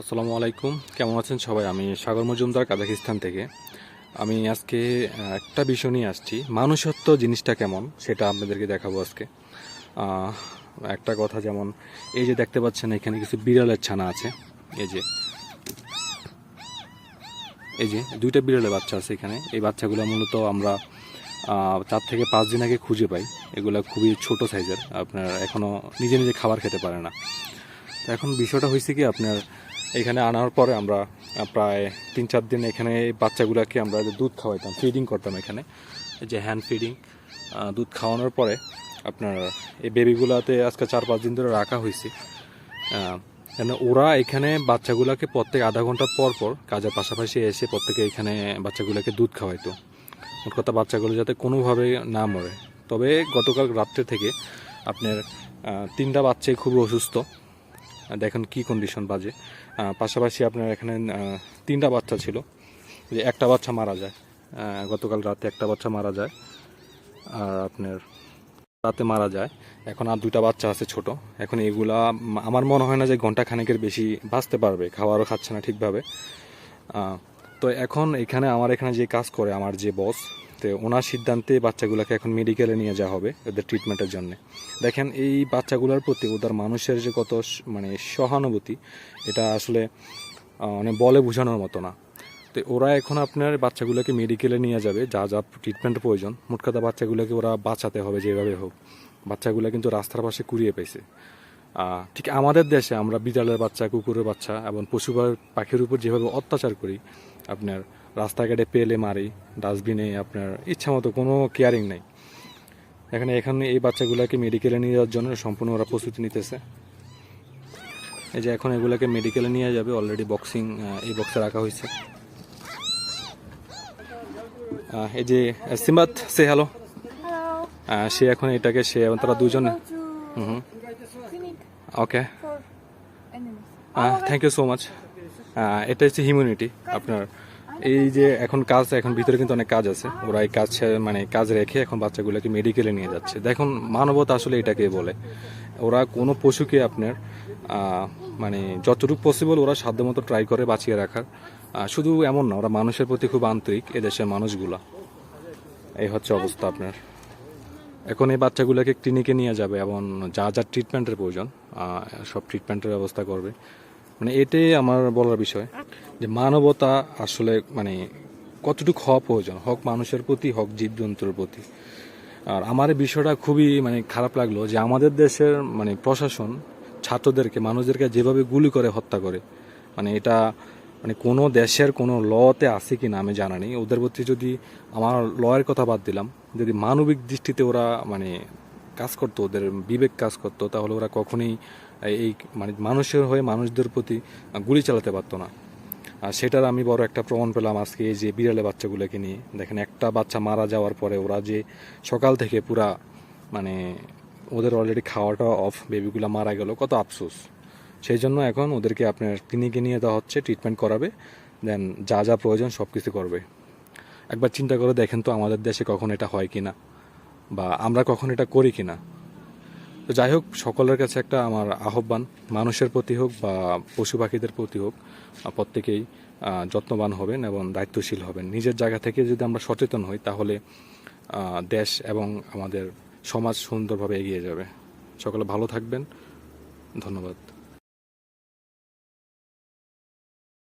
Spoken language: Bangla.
আসসালামু আলাইকুম। কেমন আছেন সবাই? আমি সাগর মজুমদার কাজাকিস্তান থেকে। আমি আজকে একটা বিষয় নিয়ে আসছি। মানুষত্ব জিনিসটা কেমন সেটা আপনাদেরকে দেখাবো আজকে। একটা কথা যেমন, এই যে দেখতে পাচ্ছেন এখানে কিছু বিড়ালের ছানা আছে। এই যে এই যে দুইটা বিড়ালের বাচ্চা আছে এখানে। এই বাচ্চাগুলো মূলত আমরা চার থেকে পাঁচ দিন আগে খুঁজে পাই। এগুলো খুবই ছোট সাইজের। আপনার এখনও নিজে নিজে খাবার খেতে পারে না। এখন বিষয়টা হয়েছে কি, আপনার এখানে আনার পরে আমরা প্রায় তিন চার দিন এখানে বাচ্চাগুলোকে আমরা দুধ খাওয়াইতাম ফিডিং করতাম এখানে। যে হ্যান্ড ফিডিং দুধ খাওয়ানোর পরে আপনার এই বেবিগুলাতে আজকে চার পাঁচ দিন ধরে রাখা হয়েছে কেন ওরা এখানে বাচ্চাগুলোকে প্রত্যেক আধা ঘণ্টা পর পর কাজের পাশাপাশি এসে প্রত্যেকে এখানে বাচ্চাগুলোকে দুধ খাওয়াইতো। মোট কথা বাচ্চাগুলো যাতে কোনোভাবে না মরে। তবে গতকাল রাত্রে থেকে আপনার তিনটা বাচ্চাই খুব অসুস্থ। দেখেন কি কন্ডিশন বাজে। পাশাপাশি আপনার এখানে তিনটা বাচ্চা ছিল। যে একটা বাচ্চা মারা যায়। গতকাল রাতে একটা বাচ্চা মারা যায়। আর আপনার রাতে মারা যায়। এখন আর দুইটা বাচ্চা আছে ছোট। এখন এগুলা আমার মনে হয় না যে ঘণ্টা খানেকের বেশি বাঁচতে পারবে। খাবারও খাচ্ছে না ঠিকভাবে। তো এখন এখানে, আমার এখানে যে কাজ করে, আমার যে বস তো ওনার সিদ্ধান্তে বাচ্চাগুলোকে এখন মেডিকেলে নিয়ে যাওয়া হবে ওদের ট্রিটমেন্টের জন্য। দেখেন, এই বাচ্চাগুলোর প্রতি ওদের মানুষের যে কত মানে সহানুভূতি, এটা আসলে মানে বলে বোঝানোর মতো না। তো ওরা এখন আপনার বাচ্চাগুলোকে মেডিকেলে নিয়ে যাবে, যা যা ট্রিটমেন্টের প্রয়োজন, মোট কথা বাচ্চাগুলোকে ওরা বাঁচাতে হবে যেভাবে হোক। বাচ্চাগুলো কিন্তু রাস্তার পাশে কুড়িয়ে পেয়েছে। ঠিক আমাদের দেশে আমরা বিড়ালের বাচ্চা, কুকুরের বাচ্চা এবং পশু পাখির উপর যেভাবে অত্যাচার করি, আপনার রাস্তাঘাটে পেলে মারি ডাস্টবিনে আপনার ইচ্ছা মতো কোনো কেয়ারিং নেই। এখানে এখানে এই বাচ্চাগুলোকে মেডিকেলে নিয়ে যাওয়ার জন্য সম্পূর্ণ ওরা প্রস্তুতি নিতেছে। এই যে এখন এগুলোকে মেডিকেলে নিয়ে যাবে অলরেডি বক্সিং এই বক্সে রাখা হয়েছে। এই যে সিম্বাত সে হ্যালো সে এখন এটাকে সে এবং তারা দুজন। হুম okay thank you so much এটা হচ্ছে হিউম্যানিটি আপনার। এই যে এখন কাজ, এখন ভিতরে কিন্তু অনেক কাজ আছে। ওরা এই কাজ মানে কাজ রেখে এখন বাচ্চাগুলোকে মেডিকেলে নিয়ে যাচ্ছে। দেখুন, মানবতা আসলে এটাকে বলে। ওরা কোনো পশুকে আপনার মানে যতটুকু পসিবল ওরা সাধ্যমতো ট্রাই করে বাঁচিয়ে রাখার। শুধু এমন না, ওরা মানুষের প্রতি খুব আন্তরিক, এদেশের মানুষগুলা। এই হচ্ছে অবস্থা আপনার। এখন এই বাচ্চাগুলোকে ক্লিনিকে নিয়ে যাবে এবং যা যা ট্রিটমেন্টের প্রয়োজন সব ট্রিটমেন্টের ব্যবস্থা করবে। মানে এটাই আমার বলার বিষয়, যে মানবতা আসলে মানে কতটুকু হওয়া প্রয়োজন, হক মানুষের প্রতি, হক জীবজন্তুর প্রতি। আর আমার বিষয়টা খুবই মানে খারাপ লাগল যে আমাদের দেশের মানে প্রশাসন ছাত্রদেরকে, মানুষদেরকে যেভাবে গুলি করে, হত্যা করে মানে এটা মানে কোনো দেশের কোনো লতে আছে কি না আমি জানা নেই। ওদের প্রতি যদি আমার লয়ের কথা বাদ দিলাম, যদি মানবিক দৃষ্টিতে ওরা মানে কাজ করতো, ওদের বিবেক কাজ করতো, তাহলে ওরা কখনোই এই মানে মানুষের হয়ে মানুষদের প্রতি গুলি চালাতে পারতো না। আর সেটার আমি বড় একটা প্রমাণ পেলাম আজকে এই যে বিড়ালে বাচ্চাগুলোকে নিয়ে। দেখেন একটা বাচ্চা মারা যাওয়ার পরে ওরা যে সকাল থেকে পুরা মানে ওদের অলরেডি খাওয়াটা অফ বেবিগুলো মারা গেল, কত আফসোস। সেই জন্য এখন ওদেরকে আপনার ক্লিনিকে নিয়ে দেওয়া হচ্ছে ট্রিটমেন্ট করাবে দেন যা যা প্রয়োজন সব কিছু করবে। একবার চিন্তা করে দেখেন তো আমাদের দেশে কখন এটা হয় কিনা। বা আমরা কখন এটা করি কিনা। তো যাই হোক, সকলের কাছে একটা আমার আহ্বান, মানুষের প্রতি হোক বা পশু পাখিদের প্রতি হোক প্রত্যেকেই যত্নবান হবেন এবং দায়িত্বশীল হবেন। নিজের জায়গা থেকে যদি আমরা সচেতন হই, তাহলে দেশ এবং আমাদের সমাজ সুন্দরভাবে এগিয়ে যাবে। সকলে ভালো থাকবেন। ধন্যবাদ।